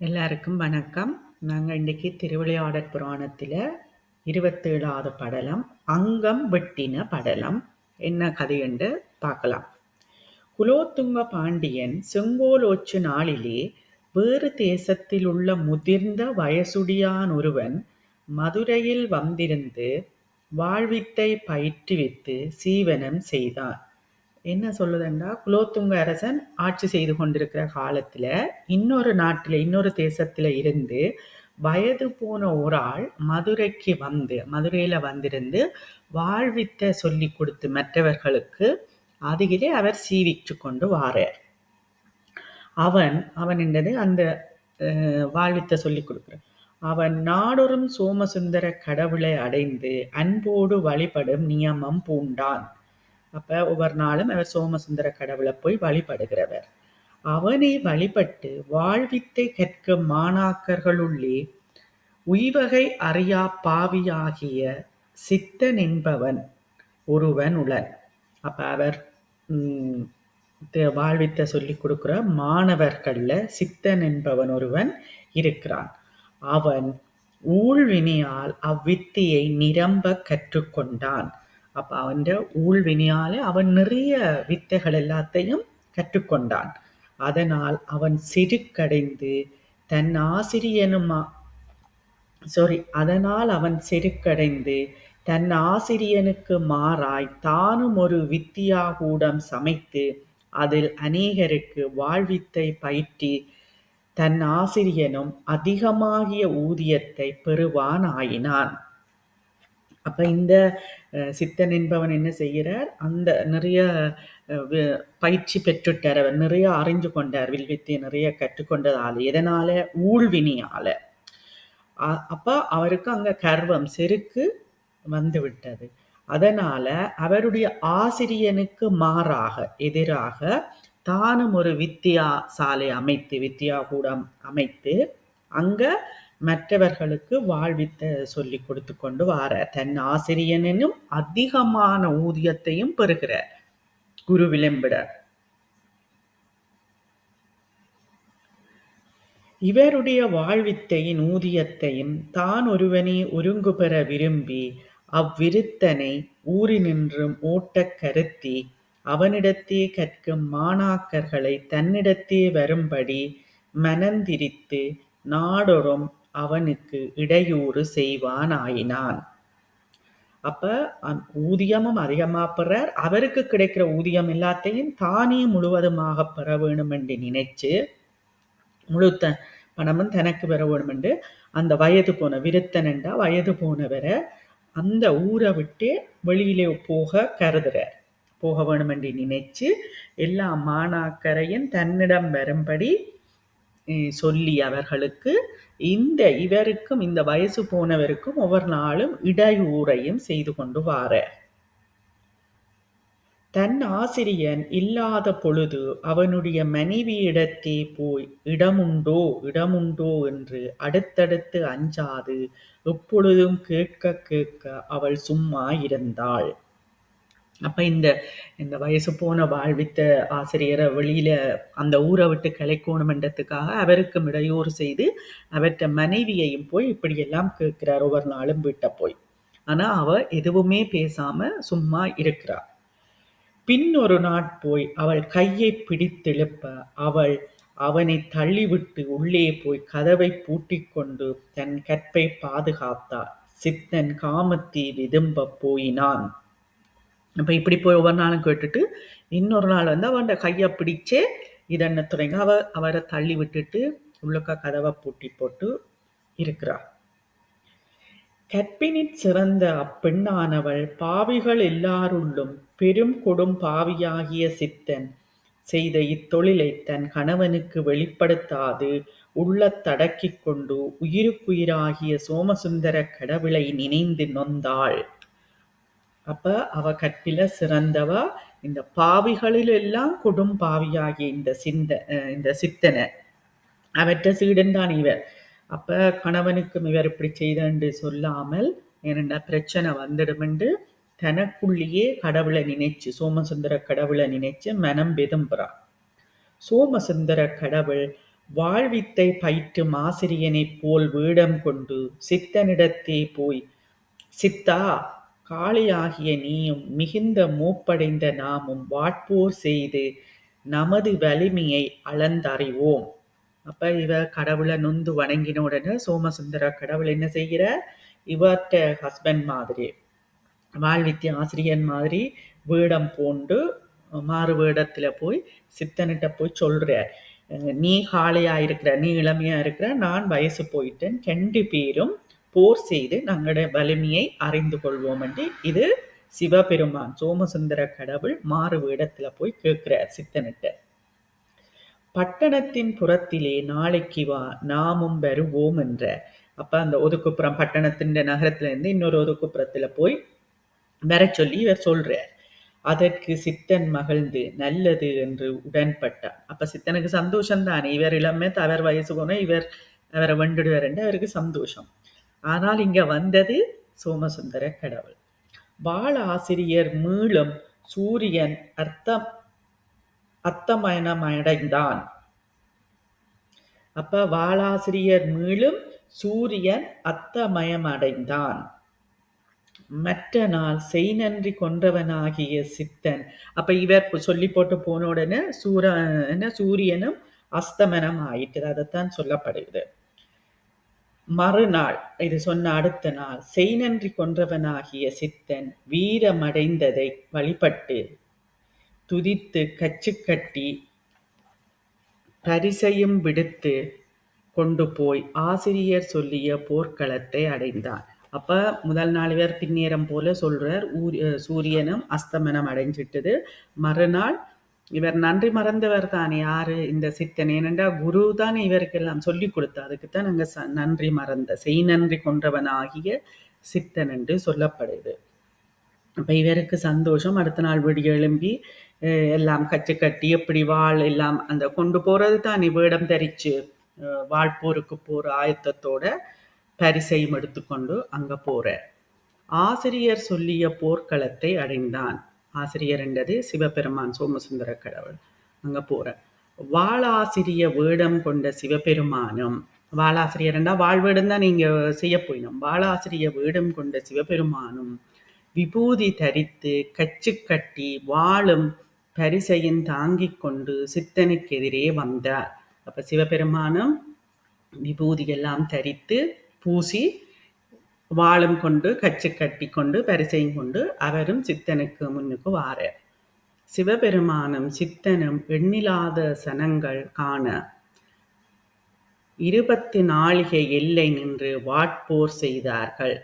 எல்லாருக்கும் வணக்கம். நாங்கள் இன்றைக்கி திருவிளையாடற் புராணத்தில் இருபத்தேழாவது படலம் அங்கம் வெட்டின படலம் என்ன கதையென்று பார்க்கலாம். குலோத்துங்க பாண்டியன் செங்கோலோச்சு நாளிலே வேறு தேசத்தில் உள்ள முதிர்ந்த வயசுடியான் ஒருவன் மதுரையில் வந்திருந்து வாழ்வித்தை பயிற்றுவித்து சீவனம் செய்தான். என்ன சொல்லுதுண்டா? குலோத்துங்க அரசன் ஆட்சி செய்து கொண்டிருக்கிற காலத்துல இன்னொரு நாட்டில் இன்னொரு தேசத்துல இருந்து வயது போன ஒரு ஆள் மதுரைக்கு வந்து மதுரையில வந்திருந்து வாழ்வித்த சொல்லி கொடுத்து மற்றவர்களுக்கு அதிலே அவர் சீவிச்சு கொண்டு வாரார். அவன் அவன் என்றது அந்த வாழ்வித்த சொல்லி கொடுக்குற அவன் நாடொரும் சோமசுந்தர கடவுளை அடைந்து அன்போடு வழிபடும் நியமம் பூண்டான். அப்போ ஒவ்வொரு நாளும் அவர் சோமசுந்தர கடவுளை போய் வழிபடுகிறவர். அவனை வழிபட்டு வாழ்வித்தை கற்கும் மாணாக்கர்களுள்ளே உய்வகை அறியா பாவியாகிய சித்தன் என்பவன் ஒருவன் உளன். அப்போ அவர் வாழ்வித்த சொல்லி கொடுக்குற மாணவர்களில் சித்தன் என்பவன் ஒருவன் இருக்கிறான். அவன் ஊழ்வினையால் அவ்வித்தையை நிரம்ப கற்றுக்கொண்டான். அப்ப அவன் ஊழ்வினையால அவன் நிறைய வித்தைகள் எல்லாத்தையும் கற்றுக்கொண்டான். அதனால் அவன் செருக்கடைந்து தன் ஆசிரியனுமா சாரி அதனால் அவன் செருக்கடைந்து தன் ஆசிரியனுக்கு மாறாய் தானும் ஒரு வித்தியாகூடம் சமைத்து அதில் அநேகருக்கு வாழ்வித்தை பயிற்றி தன் ஆசிரியனும் அதிகமாகிய ஊதியத்தை பெறுவான் ஆயினான் அப்ப இந்த சித்தன் என்பவன் என்ன செய்கிறார்? அந்த நிறைய பயிற்சி பெற்றுட்டார். அவர் நிறைய அறிஞ்சு கொண்டார். வில்வித்தை நிறைய கற்றுக்கொண்டதால எதனால? ஊழ்வினியால. அப்ப அவருக்கு அங்க கர்வம் செருக்கு வந்து விட்டது. அதனால அவருடைய ஆசிரியனுக்கு மாறாக எதிராக தானும் ஒரு வித்தியா சாலை அமைத்து வித்யா கூடம் அமைத்து அங்க மற்றவர்களுக்கு வாழ்வித்த சொல்லி கொடுத்து கொண்டு வாரார். தன் ஆசிரியனும் அதிகமான ஊதியத்தையும் பெறுகிறார். குரு விளம்பிட இவருடைய வாழ்வித்தையின் ஊதியத்தையும் தான் ஒருவனே ஒருங்கு பெற விரும்பி அவ்விருத்தனை ஊரினின்றும் ஓட்டக் கருத்தி அவனிடத்தே கற்கும் மாணாக்கர்களை தன்னிடத்தே வரும்படி மனந்திரித்து நாடொரும் அவனுக்கு இடையூறு செய்வான் ஆயினான் அப்ப ஊதியமும் அதிகமா பெறார். அவருக்கு கிடைக்கிற ஊதியம் எல்லாத்தையும் தானே முழுவதுமாக பெற வேணும் என்று நினைச்சு முழுத்த பணமும் தனக்கு பெற வேணும் என்று அந்த வயது போன விருத்தனண்டா வயது போனவரை அந்த ஊரை விட்டு வெளியிலே போக கருதுறார். போக வேணும் என்று நினைச்சு எல்லா மாணாக்கரையும் தன்னிடம் வரும்படி சொல்லி அவர்களுக்கு இந்த இவருக்கும் இந்த வயசு போனவருக்கும் ஒவ்வொரு நாளும் இடையூறையும் செய்து கொண்டு வார. தன் ஆசிரியன் இல்லாத பொழுது அவனுடைய மனைவியிடத்தே போய் இடமுண்டோ இடமுண்டோ என்று அடுத்தடுத்து அஞ்சாது எப்பொழுதும் கேட்க கேட்க அவள் சும்மா இருந்தாள். அப்ப இந்த இந்த வயசு போன வாழ்வித்த ஆசிரியரை வெளியில அந்த ஊரை விட்டு கிளைக்கோணுமென்றதுக்காக அவருக்கு இடையூறு செய்து அவற்ற மனைவியையும் போய் இப்படியெல்லாம் கேட்கிறார். ஒவ்வொரு நாளும் வீட்டை போய். ஆனா அவ எதுவுமே பேசாம சும்மா இருக்கிறார் பின் ஒரு நாட் போய் அவள் கையை பிடித்தெழுப்ப அவள் அவனை தள்ளிவிட்டு உள்ளே போய் கதவை பூட்டி கொண்டு தன் கற்பை பாதுகாத்தார். சித்தன் காமத்தி விதும்ப போயினான். அப்போ இப்படி போய் ஒவ்வொரு நாளும் கேட்டுட்டு இன்னொரு நாள் வந்து அவன் கையை பிடிச்சே இதென்ன துறைங்க அவ அவரை தள்ளி விட்டுட்டு உள்ளக்க கதவை பூட்டி போட்டு இருக்கிறார் கற்பினிற் சிறந்த அப்பெண்ணானவள் பாவிகள் எல்லாருள்ளும் பெரும் கொடும் பாவியாகிய சித்தன் செய்த இத்தொழிலை தன் கணவனுக்கு வெளிப்படுத்தாது உள்ள தடக்கிக் கொண்டு உயிருக்குயிராகிய சோமசுந்தர கடவுளை நினைந்து நொந்தாள். அப்ப அவ கற்பில சிறந்தவ? இந்த பாவிகளில் எல்லாம் கொடும் பாவியாகிய இந்த சிந்த இந்த சித்தனை. அவற்ற சீடன் தான் இவர். அப்ப கணவனுக்கும் இவர் இப்படி செய்தன்று சொல்லாமல் ஏனென்றா பிரச்சனை வந்துடுமென்று தனக்குள்ளேயே கடவுளை நினைச்சு சோமசுந்தர கடவுளை நினைச்சு மனம் விதும்புறா. சோமசுந்தர கடவுள் வாழ்வித்தை பயிற்றும் ஆசிரியனைப் போல் வேடம் கொண்டு சித்தனிடத்தே போய் சித்தா காளியாகிய நீயும் மிகுந்த மூப்படைந்த நாமும் வாட்போர் செய்து நமது வலிமையை அளந்தறிவோம். அப்ப இவ கடவுளை நொந்து வணங்கின உடனே சோமசுந்தர கடவுள் என்ன செய்கிற? இவர்கிட்ட ஹஸ்பண்ட் மாதிரி வாழ்வித்திய ஆசிரியன் மாதிரி வேடம் பூண்டு மாறு வேடத்துல போய் சித்தனிட்ட போய் சொல்றார் நீ காளையா இருக்கிற நீ இளமையா இருக்கிற நான் வயசு போயிட்டேன் ரெண்டு பேரும் போர் செய்து தங்களுடைய வலிமையை அறிந்து கொள்வோம் என்று இது சிவபெருமான் சோமசுந்தர கடவுள் மாறு வேடத்துல போய் கேட்கிறார் சித்தனிட்ட பட்டணத்தின் புறத்திலே நாளைக்கு வா நாமும் வருவோம் என்ற. அப்ப அந்த ஒதுக்குப்புறம் பட்டணத்தின் நகரத்துல இருந்து இன்னொரு ஒதுக்குப்புறத்துல போய் வர சொல்லி இவர் சொல்றார். அதற்கு சித்தன் மகிழ்ந்து நல்லது என்று உடன்பட்டார் அப்ப சித்தனுக்கு சந்தோஷம் தானே இவர் இளமே தவறு வயசு போன இவர் அவரை வெண்டுடுவார் என்று அவருக்கு சந்தோஷம். ஆனால் இங்க வந்தது சோமசுந்தர கடவுள். பால ஆசிரியர் மீளும் சூரியன் அர்த்தம் அத்தமயனமடைந்தான் அப்ப வாளாசிரியர் மீளும் சூரியன் அத்தமயம் அடைந்தான் மற்ற நாள் செய் நன்றி கொன்றவனாகிய சித்தன். அப்ப இவர் சொல்லி போட்டு போன உடனே சூர சூரியனும் அஸ்தமனம் ஆயிட்டு அதைத்தான் சொல்லப்படுகிறது. மறுநாள் இது சொன்ன அடுத்த நாள் செய் நன்றி கொன்றவனாகிய சித்தன் வீரமடைந்ததை வழிபட்டு துதித்து கச்சு கட்டி பரிசையும் விடுத்து கொண்டு போய் ஆசிரியர் சொல்லிய போர்க்களத்தை அடைந்தான் அப்ப முதல் நாள் பேர் பின்னேரம் போல சொல்றார். சூரியனும் அஸ்தமனம் அடைஞ்சிட்டது. மறுநாள் இவர் நன்றி மறந்தவர் தானே. யாரு? இந்த சித்தன். ஏனென்றா குரு தான் இவருக்கெல்லாம் சொல்லி கொடுத்தா அதுக்குத்தான் நாங்க நன்றி மறந்த செய் நன்றி கொன்றவன் ஆகிய சித்தன் என்று சொல்லப்படுது. அப்ப இவருக்கு சந்தோஷம். அடுத்த நாள் விடிய எழும்பி எல்லாம் கச்சு கட்டி எப்படி வாழ் எல்லாம் அந்த கொண்டு போறது தான். வேடம் தரிச்சு வாழ்போருக்கு போற ஆயத்தத்தோட பரிசையும் எடுத்துக்கொண்டு அங்க போற ஆசிரியர் சொல்லிய போர்க்களத்தை அடைந்தான். ஆசிரியர் என்றது சிவபெருமான் சோமசுந்தர கடவுள். அங்கே போகிறேன் வாழாசிரிய வேடம் கொண்ட சிவபெருமானும் வாழாசிரியர் என்றால் வாழ்வேடம் தான் நீங்கள் செய்ய போயினோம் வாழாசிரிய வேடம் கொண்ட சிவபெருமானும் விபூதி தரித்து கச்சு கட்டி வாழும் பரிசையும் தாங்கிக் கொண்டு சித்தனுக்கு எதிரே வந்தார். அப்போ சிவபெருமானும் விபூதியெல்லாம் தரித்து பூசி வாழும் கொண்டு கச்சு கட்டி கொண்டு பரிசையும் கொண்டு அவரும் சித்தனுக்கு முன்னுக்கு வாரார். சிவபெருமானும் சித்தனும் எண்ணிலாத சனங்கள் காண இருபத்தி நாளிகை எல்லை நின்று வாட்போர் செய்தார்கள்.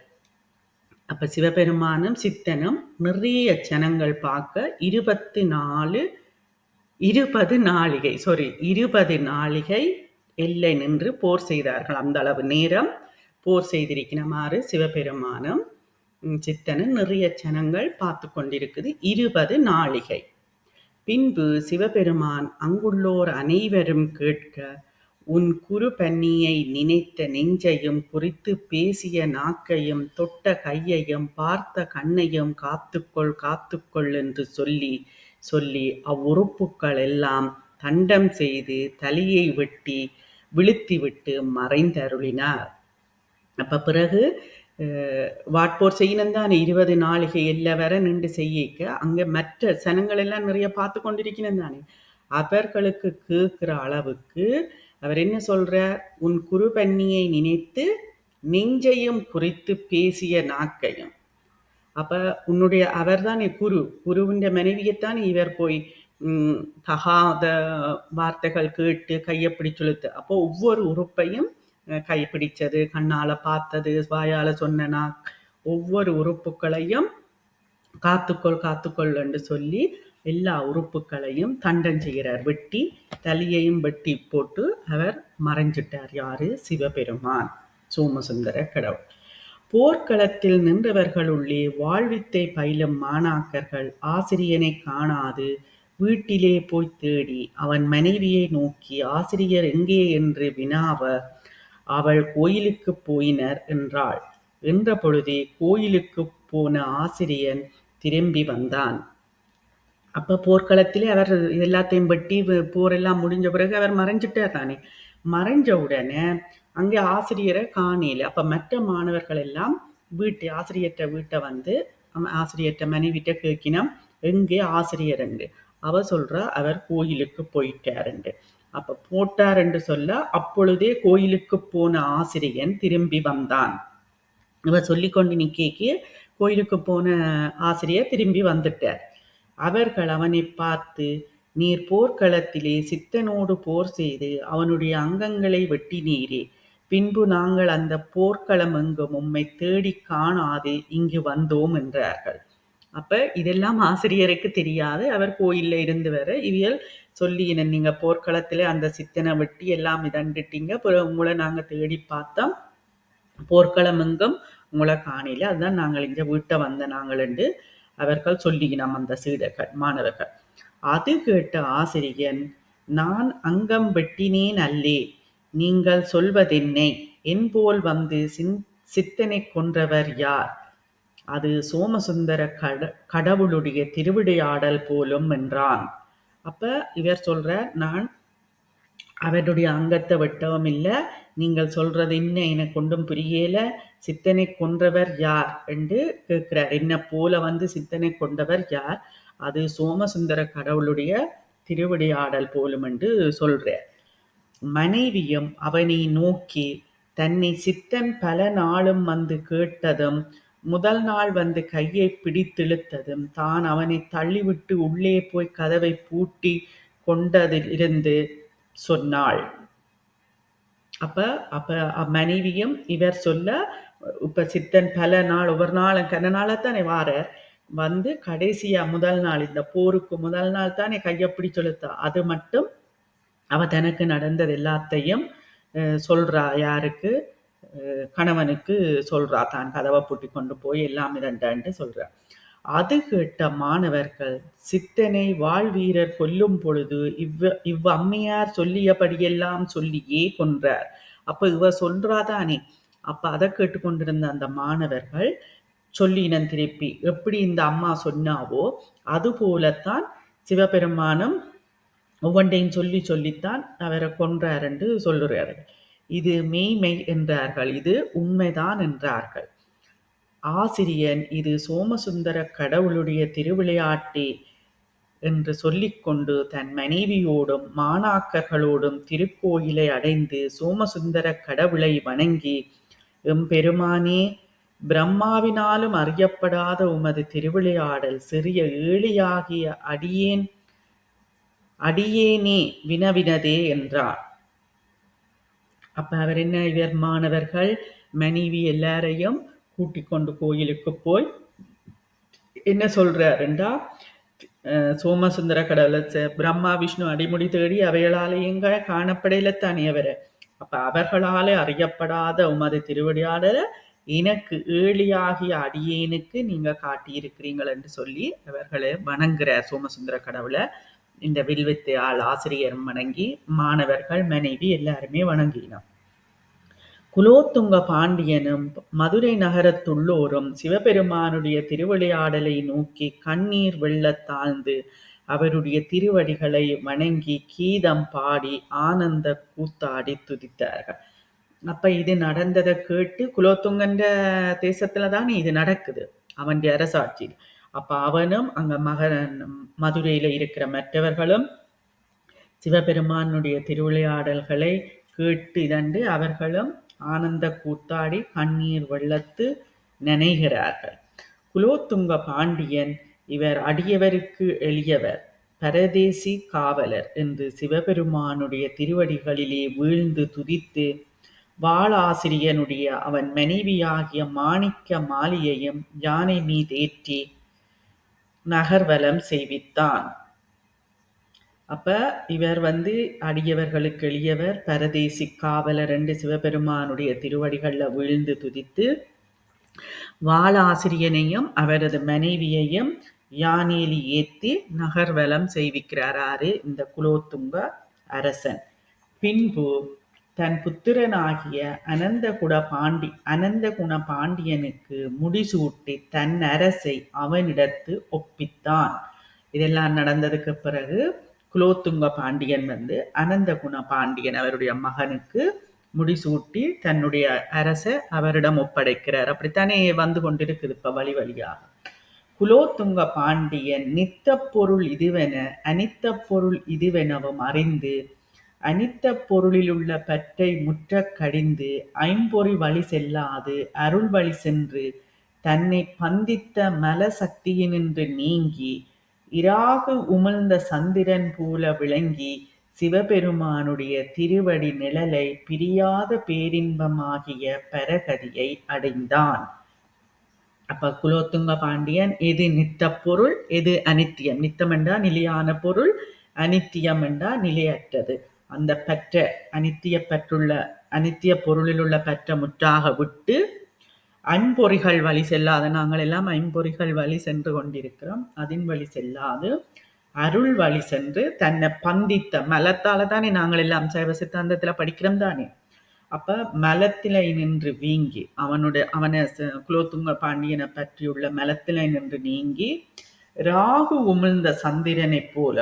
அப்ப சிவபெருமானும் சித்தனும் நிறைய ஜனங்கள் பார்க்க இருபத்தி நாலு இருபது நாளிகை சாரி இருபது நாளிகை எல்லை நின்று போர் செய்தார்கள். அந்த அளவு நேரம் போர் செய்திருக்கிறமாறு சிவபெருமானும் சித்தனும் நிறைய ஜனங்கள் பார்த்து கொண்டிருக்குது. இருபது நாளிகை. பின்பு சிவபெருமான் அங்குள்ளோர் அனைவரும் கேட்க உன் குரு பன்னியை நினைத்த நெஞ்சையும் குறித்து பேசிய நாக்கையும் தொட்ட கையையும் பார்த்த கண்ணையும் காத்துக்கொள் காத்துக்கொள் என்று சொல்லி சொல்லி அவ்வுறுப்புக்கள் எல்லாம் தண்டம் செய்து தலையை வெட்டி விழுத்திவிட்டு மறைந்தருளினார். அப்ப பிறகு வாட்போர் செய்யணும் தானே இருபது நாளிகை எல்ல வர நின்று செய்யிக்க அங்க மற்ற சனங்கள் எல்லாம் நிறைய பார்த்து கொண்டிருக்கணும் தானே அவர்களுக்கு கேட்கிற அளவுக்கு அவர் என்ன சொல்றார்? உன் குருபன்னியை நினைத்து நெஞ்சையும் குறித்து பேசிய நாக்கையும். அப்ப உன்னுடைய அவர் தான் குரு. குருவின் மனைவியைத்தான் இவர் போய் தகாத வார்த்தைகள் கேட்டு கையை பிடிச்சுழுத்து அப்போ ஒவ்வொரு உறுப்பையும் கை பிடிச்சது கண்ணால பார்த்தது வாயால சொன்னனா ஒவ்வொரு உறுப்புகளையும் காத்துக்கொள் காத்துக்கொள் என்று சொல்லி எல்லா உறுப்புகளையும் தண்டம் செய்கிறார். வெட்டி தலையையும் வெட்டி போட்டு அவர் மறைஞ்சிட்டார். யாரு? சிவபெருமான் சோமசுந்தர கடவுள். போர்க்களத்தில் நின்றவர்களுள்ளே வாழ்வித்தை பயிலும் மாணாக்கர்கள் ஆசிரியனை காணாது வீட்டிலே போய் தேடி அவன் மனைவியை நோக்கி ஆசிரியர் எங்கே? என்று வினாவ அவள் கோயிலுக்கு போயினர் என்றாள். என்ற பொழுதே கோயிலுக்கு போன ஆசிரியன் திரும்பி வந்தான். அப்ப போர்க்களத்திலே அவர் எல்லாத்தையும் வெட்டி போரெல்லாம் முடிஞ்ச பிறகு அவர் மறைஞ்சிட்டார் தானே. மறைஞ்ச உடனே அங்கே ஆசிரியரை காணல. அப்ப மற்ற மாணவர்கள் எல்லாம் வீட்டு ஆசிரியர்கிட்ட வீட்டை வந்து ஆசிரியர்கிட்ட மனைவிட்ட கேட்கினா எங்கே ஆசிரியர் அவ சொல்றா அவர் கோயிலுக்கு போயிட்டாருண்டு அப்ப போட்டார் என்று சொல்ல அப்பொழுதே கோயிலுக்கு போன ஆசிரியன் திரும்பி வந்தான். இவ சொல்லிக்கொண்டு நிக்கேக்கு கோயிலுக்கு போன ஆசிரியர் திரும்பி வந்துட்டார். அவர்கள் அவனை பார்த்து நீர் போர்க்களத்திலே சித்தனோடு போர் செய்து அவனுடைய அங்கங்களை வெட்டினீரே. பின்பு நாங்கள் அந்த போர்க்களம் எங்கும் உம்மை தேடி காணாது இங்கு வந்தோம் என்றார்கள். அப்போ இதெல்லாம் ஆசிரியருக்கு தெரியாது. அவர் கோயிலில் இருந்து வர இவியல் சொல்லி நீங்கள் போர்க்களத்தில் அந்த சித்தனை வெட்டி எல்லாம் இதண்டுட்டீங்க உங்களை நாங்கள் தேடி பார்த்தோம். போர்க்களம் எங்கும் உங்களை காணில. அதுதான் நாங்கள் இங்கே வீட்டை வந்த நாங்கள் என்று அவர்கள் சொல்லினோம் அந்த சீடர்கள் மாணவர்கள். அது கேட்ட ஆசிரியன் நான் அங்கம் வெட்டினேன் அல்லே. நீங்கள் சொல்வதென்னை. என்போல் வந்து சித்தனை கொன்றவர் யார்? அது சோமசுந்தர கட கடவுளுடைய திருவிடையாடல் போலும் என்றான். அப்ப இவர் சொல்ற நான் அவருடைய அங்கத்தை வெட்டவும் இல்லை நீங்கள் சொல்றது என்ன எனக்கு கொண்டும் புரியல சித்தனை கொன்றவர் யார் என்று கேட்கிறார். என்ன போல வந்து சித்தனை கொண்டவர் யார்? அது சோமசுந்தர கடவுளுடைய திருவிடையாடல் போலும் என்று சொல்றார் மனைவியும் அவனை நோக்கி தன்னை சித்தன் பல நாளும் வந்து கேட்டதும் முதல் நாள் வந்து கையை பிடித்திழுத்ததும் தான் அவனை தள்ளிவிட்டு உள்ளே போய் கதவை பூட்டி கொண்டதிலிருந்து சொன்னாள். அப்ப அப்ப மனைவியும் இவர் சொல்ல இப்ப சித்தன் பல நாள் ஒவ்வொரு நாளும் கன தானே வார வந்து கடைசியா முதல் நாள் இந்த போருக்கு முதல் நாள் தானே கையப்பிடி செலுத்தா அது மட்டும் அவ தனக்கு நடந்தது எல்லாத்தையும் சொல்றா யாருக்கு? கணவனுக்கு சொல்றா தான் கதவை பூட்டி கொண்டு போய் எல்லாம் இரண்டான்ட்டு சொல்றா. அது கேட்ட மாணவர்கள் சித்தனை வாழ்வீரர் கொல்லும் பொழுது இவ்வ இவ் அம்மையார் சொல்லியபடியெல்லாம் சொல்லியே கொன்றார். அப்ப இவ சொல்றாதானே அப்ப அதை கேட்டுக்கொண்டிருந்த அந்த மாணவர்கள் சொல்லினன் திருப்பி எப்படி இந்த அம்மா சொன்னாவோ அது போலத்தான் சிவபெருமானம் ஒவ்வொன்றையும் சொல்லி சொல்லித்தான் அவரை கொன்றார் என்று சொல்லுறார்கள். இது மெய்மை என்றார்கள் இது உண்மைதான் என்றார்கள். ஆசிரியன் இது சோமசுந்தர கடவுளுடைய திருவிளையாட்டே என்று சொல்லிக்கொண்டு தன் மனைவியோடும் மாணாக்கர்களோடும் திருக்கோயிலை அடைந்து சோமசுந்தர கடவுளை வணங்கி எம்பெருமானே பிரம்மாவினாலும் அறியப்படாத உமது திருவிளையாடல் சிறிய ஏழையாகிய அடியேன் அடியேனே வினவினதே என்றார். அப்ப அவர் என்ன இவர் மாணவர்கள்? மனைவி எல்லாரையும் கூட்டிக் கொண்டு கோயிலுக்கு போய் என்ன சொல்றாருண்டா? சோமசுந்தர கடவுளை பிரம்மா விஷ்ணு அடிமுடி தேடி அவைகளாலேயுங்க காணப்படையில தானே அப்ப அவர்களாலே அறியப்படாத உமது திருவடியாளரை எனக்கு ஏழியாகிய அடியேனுக்கு நீங்க காட்டியிருக்கிறீங்கள் என்று சொல்லி அவர்களை வணங்குற சோமசுந்தர கடவுளை. இந்த வில்வித்தை ஆள் ஆசிரியர் வணங்கி மாணவர்கள் மனைவி எல்லாருமே வணங்கினோம். குலோத்துங்க பாண்டியனும் மதுரை நகரத்துள்ளோரும் சிவபெருமானுடைய திருவிளையாடலை நோக்கி கண்ணீர் வெள்ளத்தாழ்ந்து அவருடைய திருவடிகளை வணங்கி கீதம் பாடி ஆனந்த கூத்தாடி துதித்தார்கள். அப்ப இது நடந்ததை கேட்டு குலோத்துங்கன்ற தேசத்துல தானே இது நடக்குது. அவன் அரசாட்சியில் அப்ப அவனும் அங்க மகன் மதுரையில இருக்கிற மற்றவர்களும் சிவபெருமானுடைய திருவிளையாடல்களை கேட்டு இதண்டு அவர்களும் ஆனந்த கூத்தாடி கண்ணீர் வெள்ளத்து நினைகிறார்கள். குலோத்துங்க பாண்டியன் இவர் அடியவருக்கு எளியவர் பரதேசி காவலர் என்று சிவபெருமானுடைய திருவடிகளிலே வீழ்ந்து துதித்து வாளாசிரியனுடைய அவன் மனைவியாகிய மாணிக்க மாலியையும் யானை மீதேற்றி நகர்வலம் செய்வித்தான். அப்ப இவர் வந்து அடியவர்களுக்கு எளியவர் பரதேசி காவலர் ரெண்டு சிவபெருமானுடைய திருவடிகள்ல விழுந்து துதித்து வாலாசிரியனையும் அவரது மனைவியையும் யானேலி ஏத்தி நகர்வலம் செய்விக்கிறாரு. இந்த குலோத்துங்க அரசன். பின்பு தன் புத்திரனாகிய அனந்தகுட பாண்டி அனந்தகுண பாண்டியனுக்கு முடிசூட்டி தன் அரசை அவனிடத்து ஒப்பித்தான். இதெல்லாம் நடந்ததுக்கு பிறகு குலோத்துங்க பாண்டியன் வந்து அனந்தகுண பாண்டியன் அவருடைய மகனுக்கு முடிசூட்டி தன்னுடைய அரசை அவரிடம் ஒப்படைக்கிறார். அப்படித்தானே வந்து கொண்டிருக்குது இப்ப வழி வழியாக. குலோத்துங்க பாண்டியன் நித்த பொருள் இதுவென அனித்த பொருள் இதுவெனவும் அறிந்து அனித்த பொருளிலுள்ள பற்றை முற்றக் கடிந்து ஐம்பொறி வழி செல்லாது அருள் வழி சென்று தன்னை பந்தித்த மல சக்தியினின்று நீங்கி இராகு உமிழ்ந்த சந்திரன் போல விளங்கி சிவபெருமானுடைய திருவடி நிழலை பிரியாத பேரின்பமாகிய பரகதியை அடைந்தான். அப்ப குலோத்துங்க பாண்டியன் எது நித்த பொருள் எது அனித்தியம்? நித்தம் என்றா நிலையான பொருள் அனித்தியம் என்றா நிலையற்றது. அந்த பற்ற அனித்திய பற்றுள்ள அனித்திய பொருளிலுள்ள பற்ற முற்றாக விட்டு ஐம்பொறிகள் வழி செல்லாத நாங்கள் எல்லாம் ஐம்பொறிகள் வழி சென்று கொண்டிருக்கிறோம். அதின் வழி செல்லாது. அருள் வழி சென்று தன்னை பந்தித்த மலத்தால தானே நாங்கள் எல்லாம் சைவ சித்தாந்தத்துல படிக்கிறோம் தானே. அப்ப மலத்திலை நின்று வீங்கி அவனுடைய அவனை குலோத்துங்க பாண்டியனை பற்றியுள்ள மலத்திலை நின்று நீங்கி ராகு உமிழ்ந்த சந்திரனைப் போல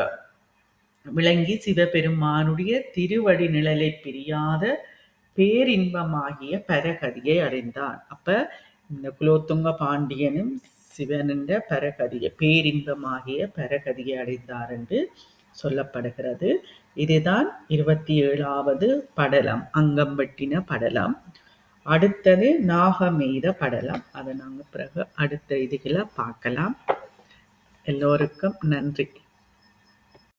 விளங்கி சிவபெருமானுடைய திருவடி நிழலை பிரியாத பேரின்பமாகிய பரகதியை அடைந்தான். அப்ப இந்த குலோத்துங்க பாண்டியனும் சிவனின்ற பரகதியை பேரின்பமாகிய பரகதியை அடைந்தார் என்று சொல்லப்படுகிறது. இதுதான் இருபத்தி ஏழாவது படலம் அங்கம் வெட்டின படலம். அடுத்தது நாகமேத படலம். அதை நாங்கள் பிறகு அடுத்த இதுகளை பார்க்கலாம். எல்லோருக்கும் நன்றி.